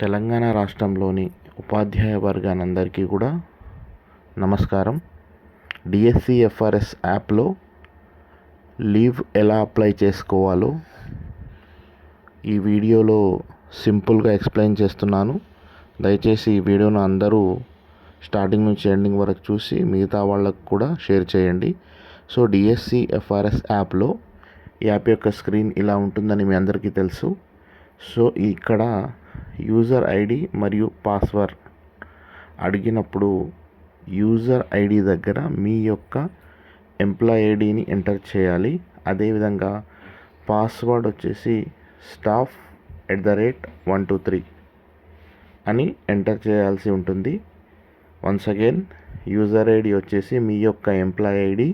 తెలంగాణ రాష్ట్రంలోని ఉపాధ్యాయ వర్గానందరికీ కూడా నమస్కారం. డిఎస్సి ఎఫ్ఆర్ఎస్ యాప్లో లీవ్ ఎలా అప్లై చేసుకోవాలో ఈ వీడియోలో సింపుల్గా ఎక్స్ప్లెయిన్ చేస్తున్నాను. దయచేసి ఈ వీడియోను అందరూ స్టార్టింగ్ నుంచి ఎండింగ్ వరకు చూసి మిగతా వాళ్ళకు కూడా షేర్ చేయండి. సో డిఎస్సి ఎఫ్ఆర్ఎస్ యాప్లో ఈ యాప్ యొక్క స్క్రీన్ ఇలా ఉంటుందని మీ అందరికీ తెలుసు. సో ఇక్కడ యూజర్ ఐడి మరియు పాస్వర్డ్ అడిగినప్పుడు యూజర్ ఐడి దగ్గర మీ యొక్క ఎంప్లాయ్ ఐడిని ఎంటర్ చేయాలి. అదేవిధంగా పాస్వర్డ్ వచ్చేసి staff at the rate one two three అని ఎంటర్ చేయాల్సి ఉంటుంది. వన్స్ అగైన్ యూజర్ ఐడి వచ్చేసి మీ యొక్క employee ID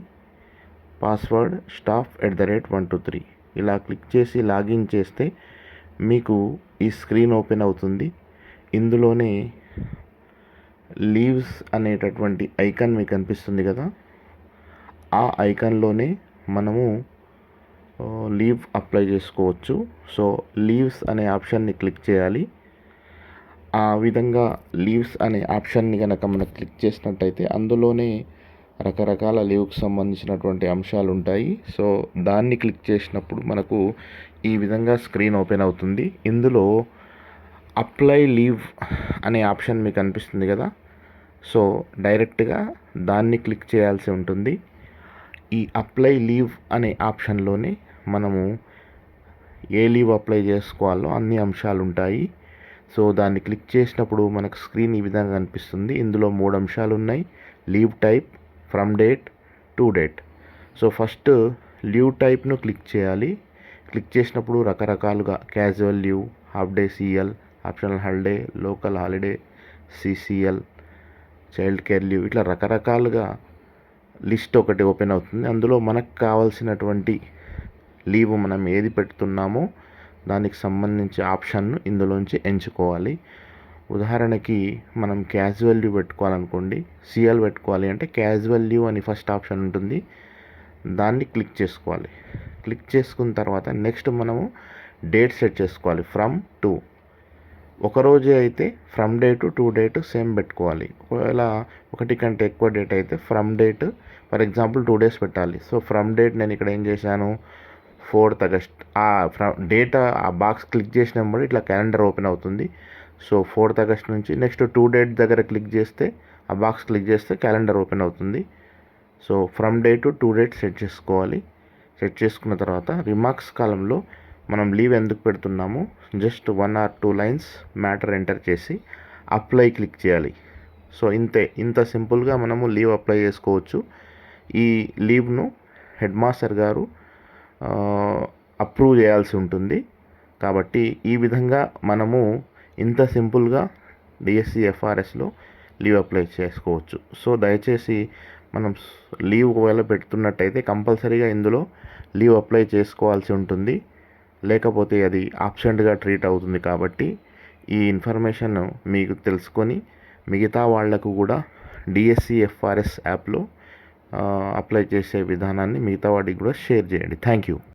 password staff at the rate one two three ఇలా క్లిక్ చేసి లాగిన్ చేస్తే మీకు ఈ స్క్రీన్ ఓపెన్ అవుతుంది. ఇందులోనే లీవ్స్ అనేటటువంటి ఐకాన్ మీకు కనిపిస్తుంది కదా? ఆ ఐకాన్లోనే మనము లీవ్ అప్లై చేసుకోవచ్చు. సో లీవ్స్ అనే ఆప్షన్ని క్లిక్ చేయాలి. ఆ విధంగా లీవ్స్ అనే ఆప్షన్ని కనుక మనం క్లిక్ చేసినట్టయితే అందులోనే రకరకాల లీవ్కి సంబంధించినటువంటి అంశాలు ఉంటాయి సో దాన్ని క్లిక్ చేసినప్పుడు మనకు ఈ విధంగా స్క్రీన్ ఓపెన్ అవుతుంది. ఇందులో అప్లై లీవ్ అనే ఆప్షన్ మీకు అనిపిస్తుంది కదా? సో డైరెక్ట్గా దాన్ని క్లిక్ చేయాల్సి ఉంటుంది. ఈ అప్లై లీవ్ అనే ఆప్షన్లోనే మనము ఏ లీవ్ అప్లై చేసుకోవాలో అన్ని అంశాలు ఉంటాయి సో దాన్ని క్లిక్ చేసినప్పుడు మనకు స్క్రీన్ ఈ విధంగా కనిపిస్తుంది. ఇందులో మూడు అంశాలు ఉన్నాయి leave type from date to date. So first leave టైప్ను click చేయాలి. క్లిక్ చేసినప్పుడు రకరకాలుగా casual leave half day CL optional holiday local holiday CCL child care leave ఇట్లా రకరకాలుగా లిస్ట్ ఒకటి ఓపెన్ అవుతుంది. అందులో మనకు కావాల్సినటువంటి లీవ్ మనం ఏది పెడుతున్నామో దానికి సంబంధించి ఆప్షన్ను ఇందులోంచి ఎంచుకోవాలి. ఉదాహరణకి మనం క్యాజువల్ లీవ్ పెట్టుకోవాలనుకోండి సిఎల్ పెట్టుకోవాలి అంటే క్యాజువల్ లీవ్ అని ఫస్ట్ ఆప్షన్ ఉంటుంది. దాన్ని క్లిక్ చేసుకోవాలి. క్లిక్ చేసుకున్న తర్వాత నెక్స్ట్ మనము డేట్ సెట్ చేసుకోవాలి ఫ్రమ్ టు ఒకరోజే అయితే from date to date same పెట్టుకోవాలి. ఒకవేళ ఒకటి కంటే ఎక్కువ డేట్ అయితే from date for example two days పెట్టాలి. సో ఫ్రమ్ డేట్ నేను ఇక్కడ ఏం చేశాను? ఫోర్త్ ఆగస్ట్ ఆ ఫ్రమ్ డేట్ ఆ బాక్స్ క్లిక్ చేసినప్పుడు ఇట్లా క్యాలెండర్ ఓపెన్ అవుతుంది. సో ఫోర్త్ ఆగస్ట్ నుంచి నెక్స్ట్ టూ డేట్ దగ్గర క్లిక్ చేస్తే ఆ బాక్స్ క్లిక్ చేస్తే క్యాలెండర్ ఓపెన్ అవుతుంది. So from day to two date set చేసుకోవాలి. సెట్ చేసుకున్న తర్వాత రిమార్క్స్ కాలంలో మనం లీవ్ ఎందుకు పెడుతున్నాము? Just one or two lines matter enter చేసి అప్లై క్లిక్ చేయాలి. సో ఇంతే ఇంత సింపుల్గా మనము లీవ్ అప్లై చేసుకోవచ్చు. ఈ లీవ్ను హెడ్ మాస్టర్ గారు అప్రూవ్ చేయాల్సి ఉంటుంది. కాబట్టి ఈ విధంగా మనము ఇంత సింపుల్గా డిఎస్సి ఎఫ్ఆర్ఎస్లో లీవ్ అప్లై చేసుకోవచ్చు. సో దయచేసి మనం లీవ్ ఒకవేళ పెడుతున్నట్టయితే కంపల్సరీగా ఇందులో లీవ్ అప్లై చేసుకోవాల్సి ఉంటుంది. లేకపోతే అది ఆబ్సెంట్గా ట్రీట్ అవుతుంది కాబట్టి ఈ ఇన్ఫర్మేషన్ మీకు తెలుసుకొని మిగతా వాళ్ళకు కూడా డిఎస్సి ఎఫ్ఆర్ఎస్ యాప్లో అప్లై చేసే విధానాన్ని మిగతా వాటికి కూడా షేర్ చేయండి. Thank you.